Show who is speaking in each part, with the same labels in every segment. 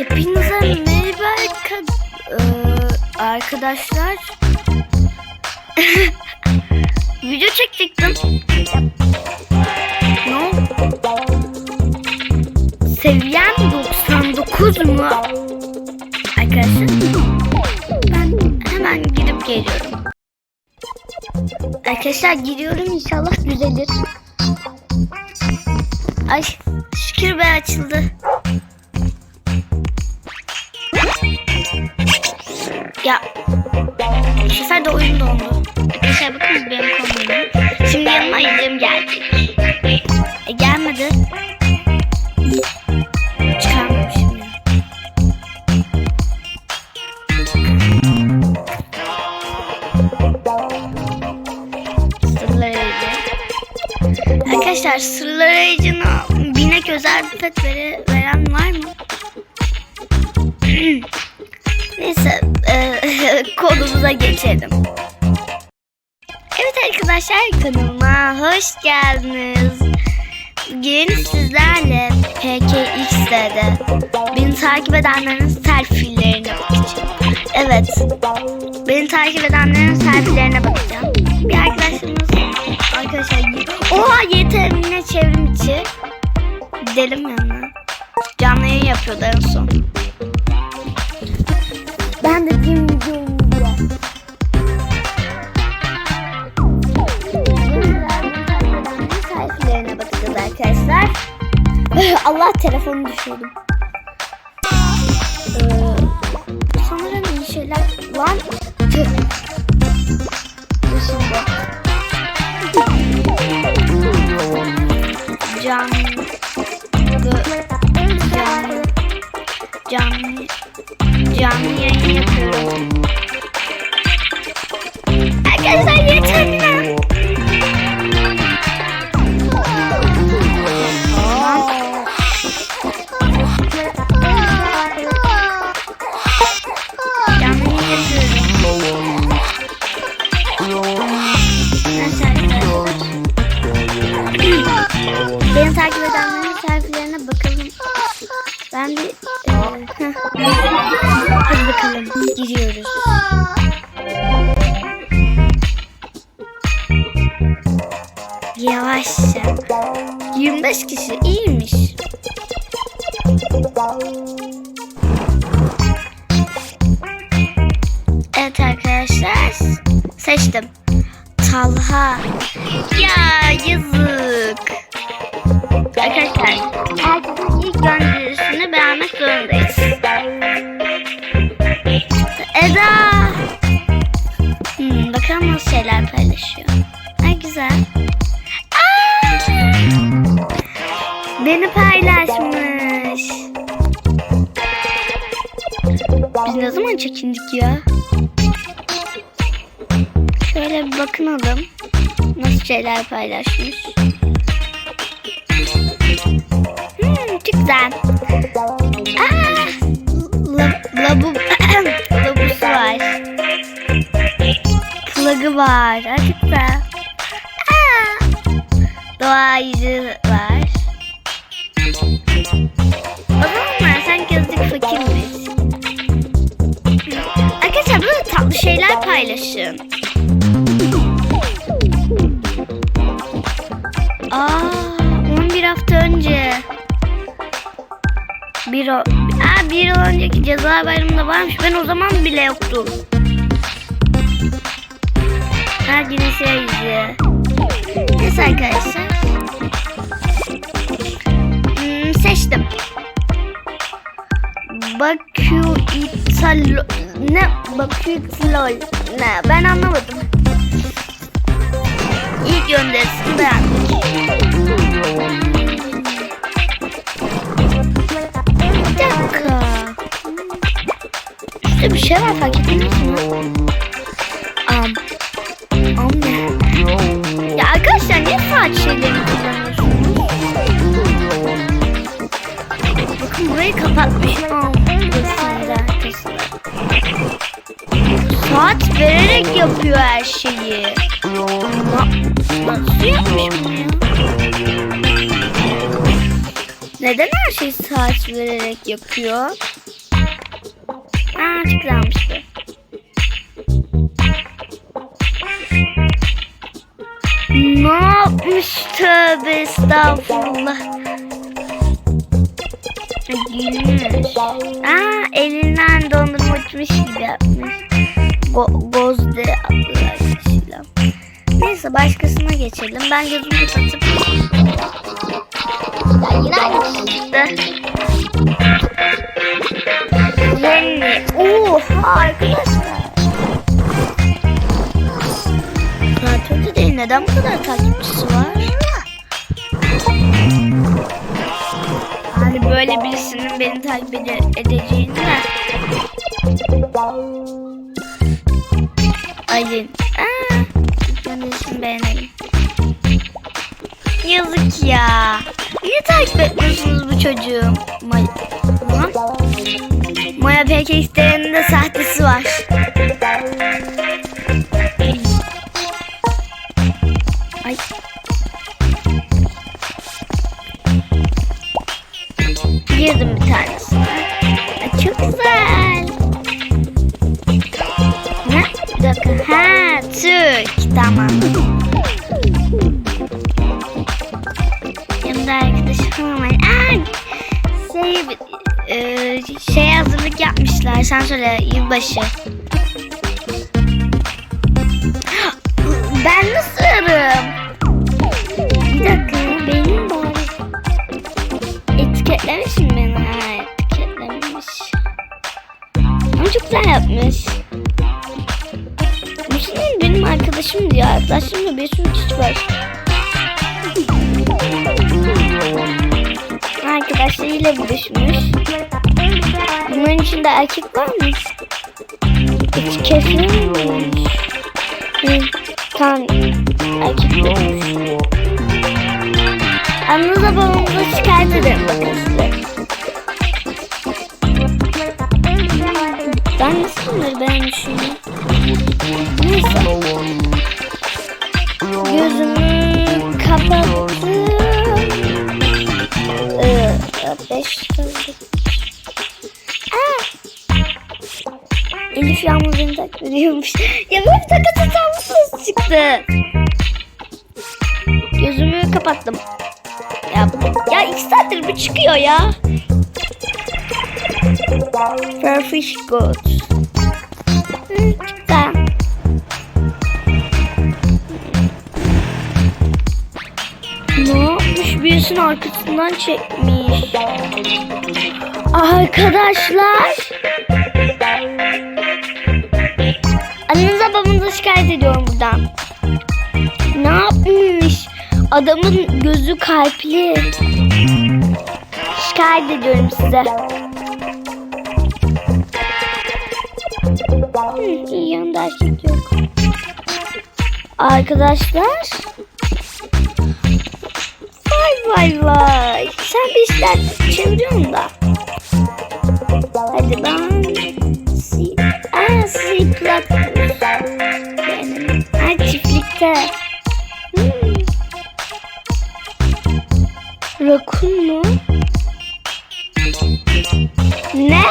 Speaker 1: Hepinize merhaba arka- arkadaşlar. Video çekecektim. Ne oldu? Seviyem 99 mu? Arkadaşlar. Ben hemen gidip geliyorum. Arkadaşlar giriyorum inşallah düzelir. Ay şükür be açıldı. Ya bu sefer de oyun dondu. Arkadaşlar bakın benim konum. Şimdi yanıma yüzüm gelecek. E gelmedi. Çıkarmamışım ya. Sırlar. Arkadaşlar sırlar arayıcına binek özel vere- veren var mı? Neyse e, kodumuza geçelim. Evet arkadaşlar kanalıma hoş geldiniz. Bugün sizlerle PKX'de beni takip edenlerin selfie'lerine bakacağım. Evet. Beni takip edenlerin selfie'lerine bakacağım. Bir arkadaşımız arkadaşlar Oha yeteneğine çevrim içi. Gidelim yanına. Canlı yayın yapıyordu en son. Ben de film videomu sayfalarına bakacağız arkadaşlar. Allah telefonu düşürdüm. Ee, sanırım iyi şeyler lan. Tüh. Dur şimdi. Canlı. Yayın yapıyorum. Arkadaşlar yeter mi? Beni takip edenlerin selfie'lerine bakalım. Ben bir... E, Gidiyoruz. Yavaşça. 25 kişi iyiymiş. Evet arkadaşlar. Seçtim. Talha. Ya yazık. Şeyler paylaşıyor. Ay güzel. Aa! Beni paylaşmış. Biz ne zaman çekindik ya? Şöyle bir bakınalım. Nasıl şeyler paylaşmış. Hmm, çok güzel. Aa, la, labu, labusu var. Plug'ı var. Çok güzel. Aa, doğayıcı var. O zamanlar sanki azıcık fakirmiş. Arkadaşlar böyle tatlı şeyler paylaşın. Aa, 11 hafta önce. Bir, o, bir yıl önceki ceza bayramında varmış. Ben o zaman bile yoktum. Yüzü. Neyse arkadaşlar. Hmm, seçtim. Bakü İtalo... Ne? Bakü İtalol. Ne? Ben anlamadım. İlk gönderisini beğendik. Bir bir şey var fark ettiniz mi? Am. Saat şeylerini kullanıyorsunuz? Bakın burayı kapatmış. Am. Gösterdi arkadaşlar. Saat vererek yapıyor her şeyi. Na, nasıl yapmış bunu ya? Neden her şeyi saat vererek yapıyor? Aa çok Ne yapmış tövbe estağfurullah. Gülmüş. Aa elinden dondurma uçmuş gibi yapmış. Go Gozde adlı arkadaşıyla. Neyse başkasına geçelim. Ben gözümü kapatıp... Yine aynı çıktı. Oha arkadaşlar. Neden bu kadar takipçisi var? Hani böyle birisinin beni takip ede- edeceğini de. Aylin. Aa, gönderisini beğenelim. Yazık ya. Niye takip etmiyorsunuz bu çocuğu? Maya peki isteyenin de sahtesi var. Sen söyle yılbaşı. Ben nasıl ararım? Bir dakika benim bari. Etiketlemiş mi beni? Ha etiketlemiş. Ama çok güzel yapmış. Müslüm benim arkadaşım diyor. Arkadaşımda bir sürü kişi var. Arkadaşlarıyla buluşmuş. Bunların içinde erkek var mı? Kesilmemiş. Hı, Tamam. Erkek bulmuş. Anınıza babamıza şikayet ederim bakın size. Ben nasıl bunları beğenmişim? Neyse. Gözümü kapattım. Ee, beş kaldı. Elif yalnız beni takip ediyormuş. ya böyle bir takatı nasıl çıktı? Gözümü kapattım. Ya, ya iki saattir bu çıkıyor ya. Farfish good. Çıktı. Ne yapmış? Birisinin arkasından çekmiş. Arkadaşlar. Annenize babanıza şikayet ediyorum buradan. Ne yapmış? Adamın gözü kalpli. Şikayet ediyorum size. Hı, iyi yanında erkek yok. Arkadaşlar. Vay vay vay. Sen bir işler çeviriyorsun da. Hadi ben si Aa, si Ha çiftlikte. Hmm. Rakun mu? Ne?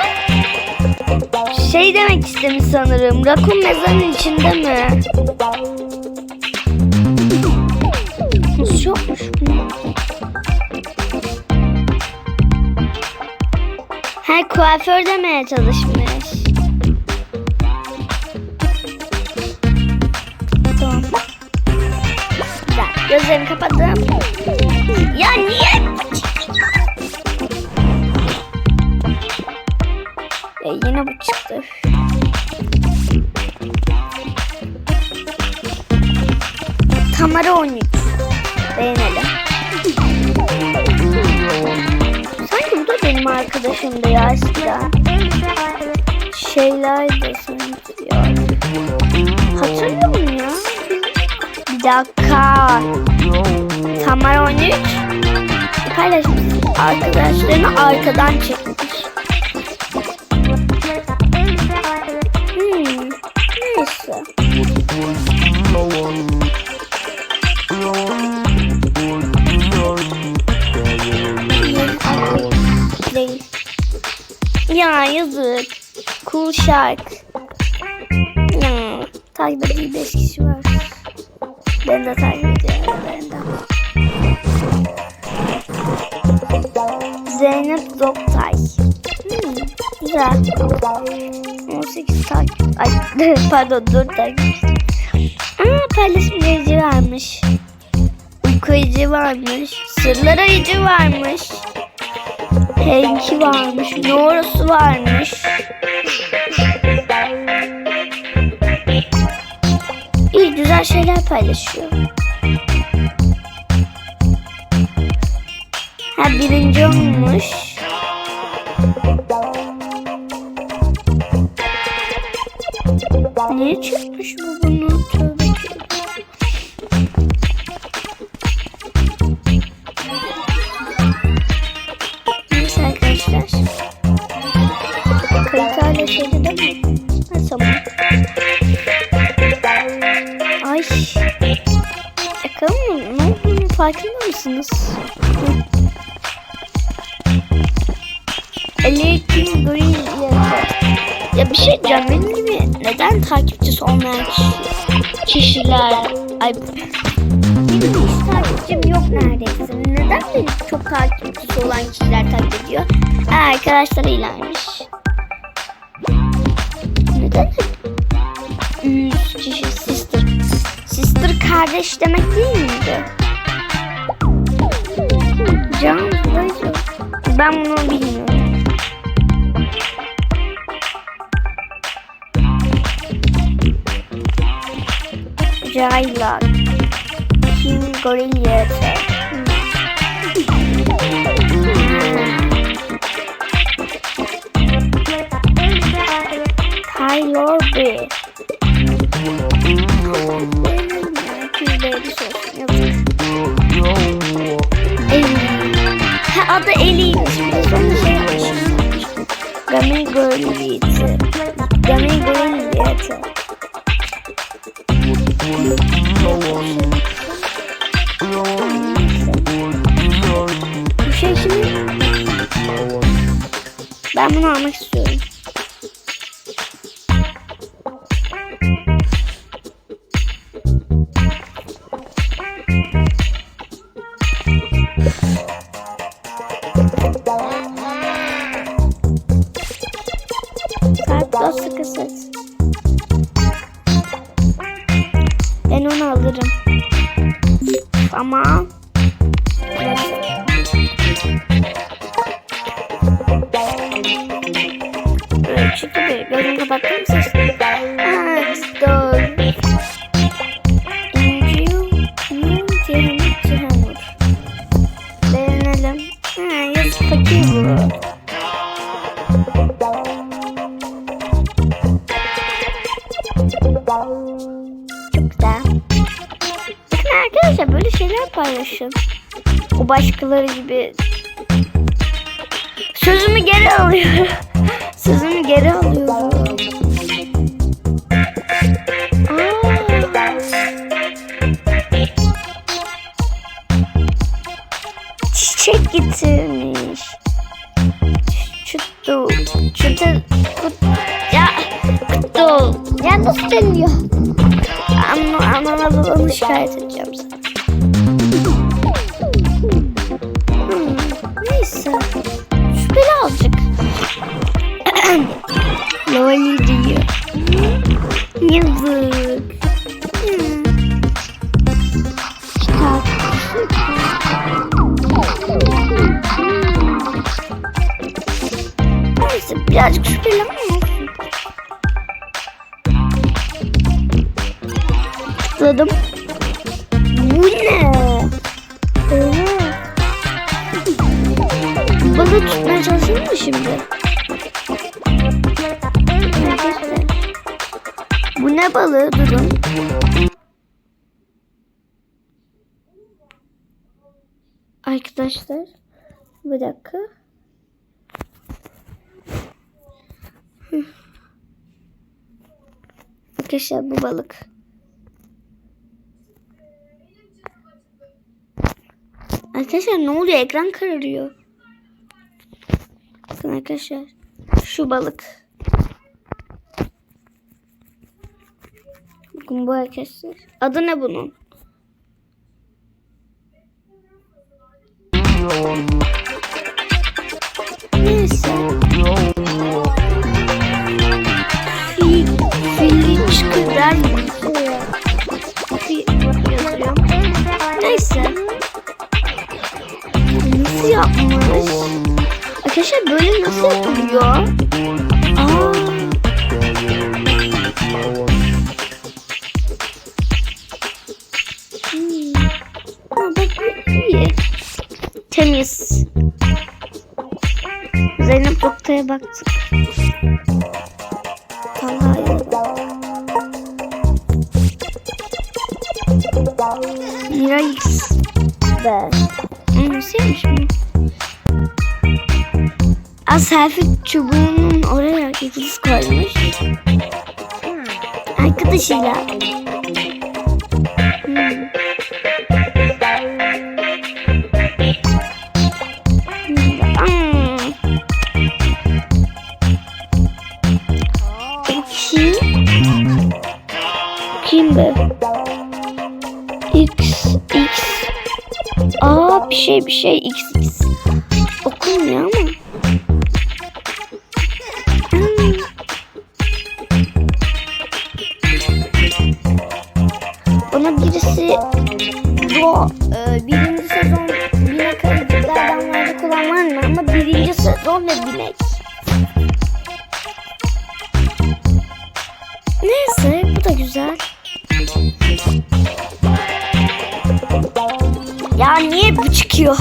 Speaker 1: Şey demek istemiş sanırım. Rakun mezarın içinde mi? Nasıl yokmuş bu? Ha kuaför demeye çalışmış. Gözlerimi kapattım. Ya niye? Ya yine bu çıktı. Tamara 13. Beğenelim. Sanki bu da benim arkadaşımdı ya eskiden. Şeyler de sanki ya. Hatırlıyorum ya. Bir dakika. Tamara 13. Paylaşmış. Arkadaşlarını arkadan çekmiş. Hmm. Neyse. Ya yazık. Cool Shark. Ya, takip ettiği 5 kişi var. Ben de takip. Zeynep Zoktay. Hmm, güzel. 18 takip. Ay pardon 4 takipçi. Aa paylaşım verici varmış. Ayıcı varmış. Sırlar ayıcı varmış. Henki varmış. Norası varmış. İyi güzel şeyler paylaşıyor. Ha birinci olmuş. Niye çıkmış bu Hı. Elektrik Green Ya bir şey diyeceğim benim gibi neden takipçisi olmayan kişi, kişiler ay benim hiç takipçim yok neredeyse. Neden benim çok takipçisi olan kişiler takip ediyor? Ha, arkadaşlarıylaymış. Neden hep 100 kişi sister? Sister kardeş demek değil miydi? Can Rachel. Ben bunu bilmiyorum. Jaylak. Kim Gorilla'sı. Taylor B. Tüyleri olsun. Yazık. Eli. Adı Eli'ymiş. Bir sonra şey yapmış. Gami Gorilla'sı. Gami Gorilla'sı. Bu şey şimdi ben bunu almak istiyorum. O başkaları gibi. Sözümü geri alıyorum. Sözümü geri alıyorum. Çiçek getirmiş. Çuttu. Çuttu. Ya. Kuttu. Ya nasıl deniyor? Ama anana babanı şikayet edeceğim sana. Loli diyor. Yazık. Hmm. Kitap. Neyse birazcık şüpheli Balığı? Durun. Arkadaşlar. Bir dakika. Arkadaşlar bu balık. Arkadaşlar ne oluyor? Ekran kararıyor. Bakın arkadaşlar. Şu balık. Bakın bu arkadaşlar. Adı ne bunun? Neyse. Fil, fili yazıyor. Neyse. Nasıl yapmış? Arkadaşlar böyle nasıl yapılıyor? Temiz. Zeynep noktaya baktı. Talha'ya. Mira X. Be. Hmm, Nasılmış bu? Aa, selfie çubuğunun oraya yıldız koymuş. Arkadaşıyla. Be? X X Aa bir şey bir şey X X Okunmuyor ama Hmm. Bana birisi bu e, birinci sezon binek olan var mı? Ama birinci sezon ve binek. Çıkıyor?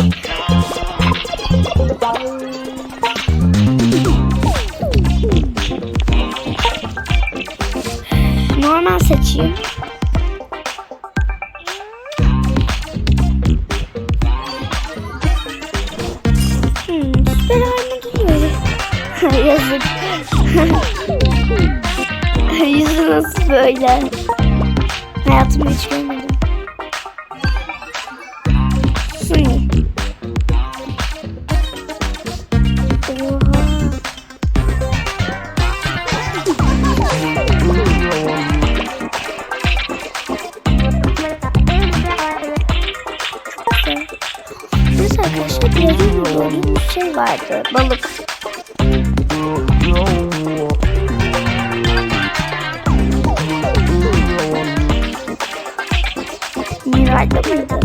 Speaker 1: Normal seçeyim. Hmm, süper halime duruyor. Yazık. Yüzü nasıl böyle? Hayatımda hiç görmedim. Vardı. Balık. Miray'da mıydı?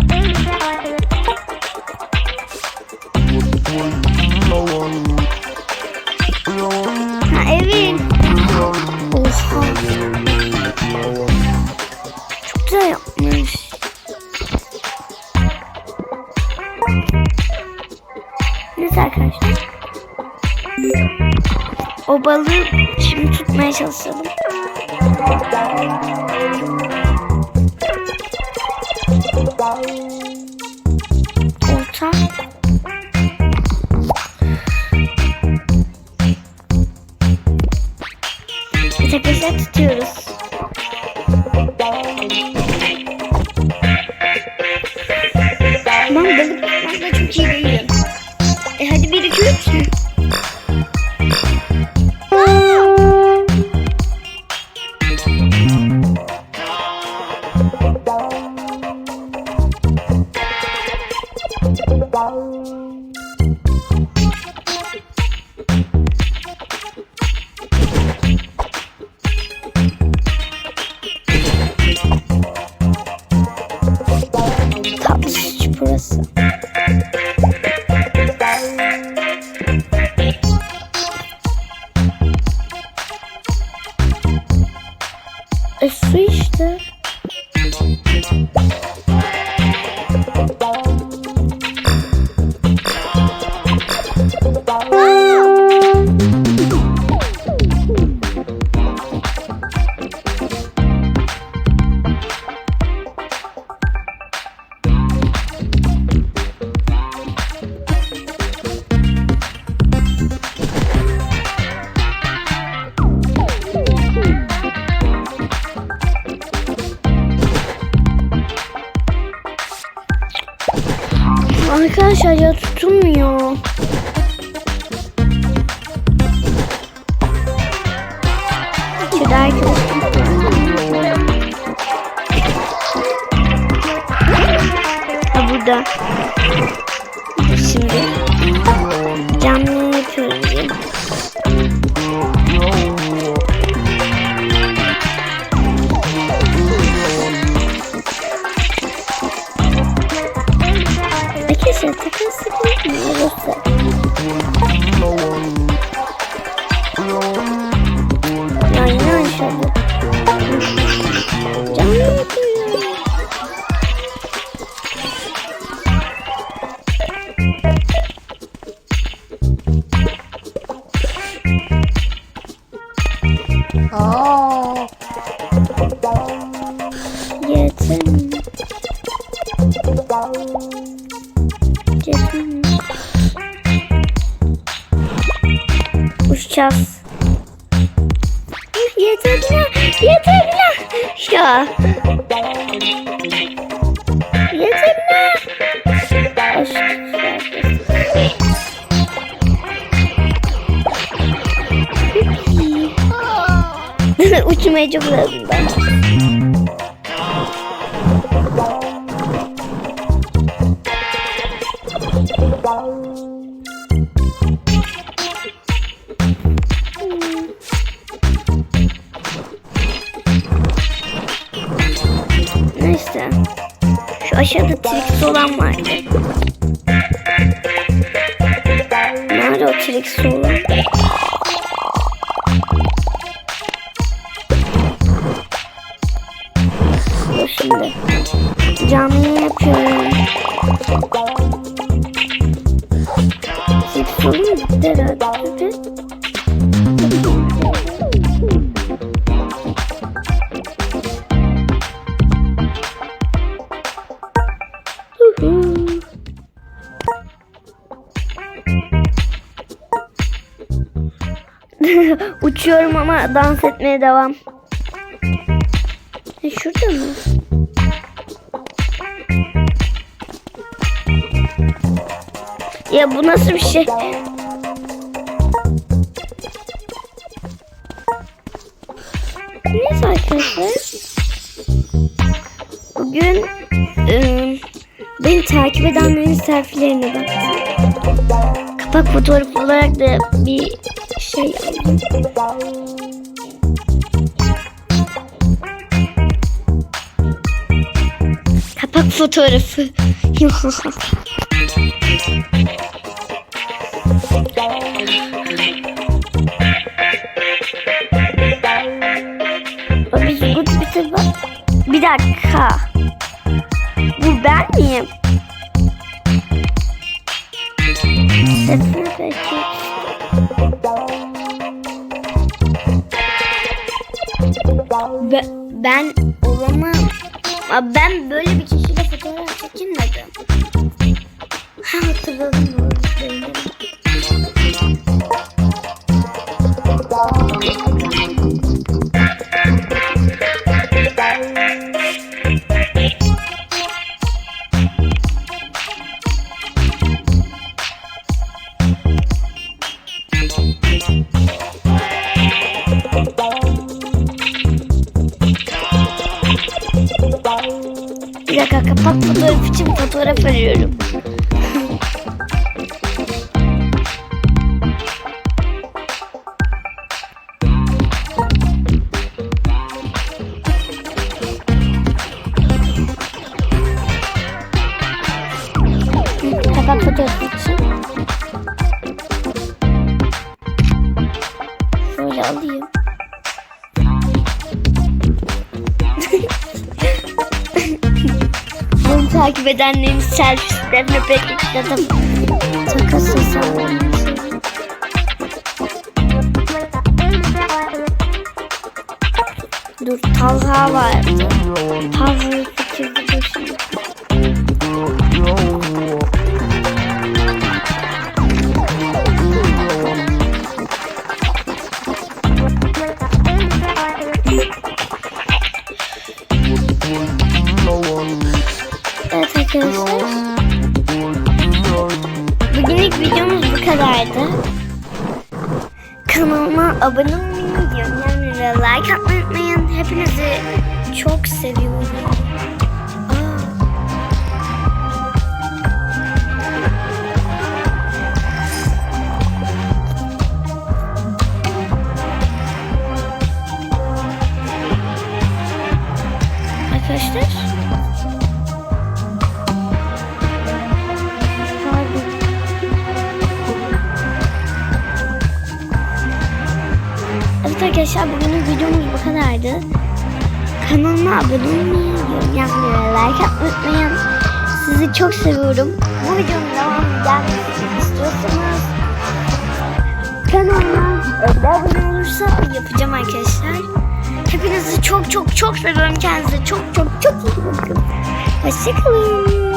Speaker 1: Balığı şimdi tutmaya çalışalım. Evet arkadaşlar tutuyoruz. Ben balık tutmakta çok iyi değilim. E hadi bir iki üç. просто Uçmaya çok lazım ben. Neyse. Şu aşağıda Trix olan vardı. Alex Uçuyorum ama dans etmeye devam. E, şurada mı? Ya bu nasıl bir şey? Neyse arkadaşlar. Bugün ıı, beni takip edenlerin selfie'lerine baktım. Kapak fotoğrafı olarak da bir şey. Kapak fotoğrafı. Biz good bak. Bir dakika. Bu ben miyim? Sesini belki. Be- ben olamam. Ama Ben böyle bir kişiyle fotoğraf çekinmedim. Ha hatırladım. söyledim. Fotoğraf için fotoğraf arıyorum. Bunu takip edenlerin selfieslerine pek yükledim. Takas hesabı. Dur Talha vardı. Talha'yı Pardon. Evet arkadaşlar bugünün videomuz bu kadardı. Kanalıma abone olmayı, yorum yapmayı like atmayı unutmayın. Sizi çok seviyorum. Bu videonun devamı gelmesini istiyorsanız kanalıma abone olursa yapacağım arkadaşlar. Hepinizi çok çok çok seviyorum. Kendinize çok çok çok iyi bakın. Hoşçakalın.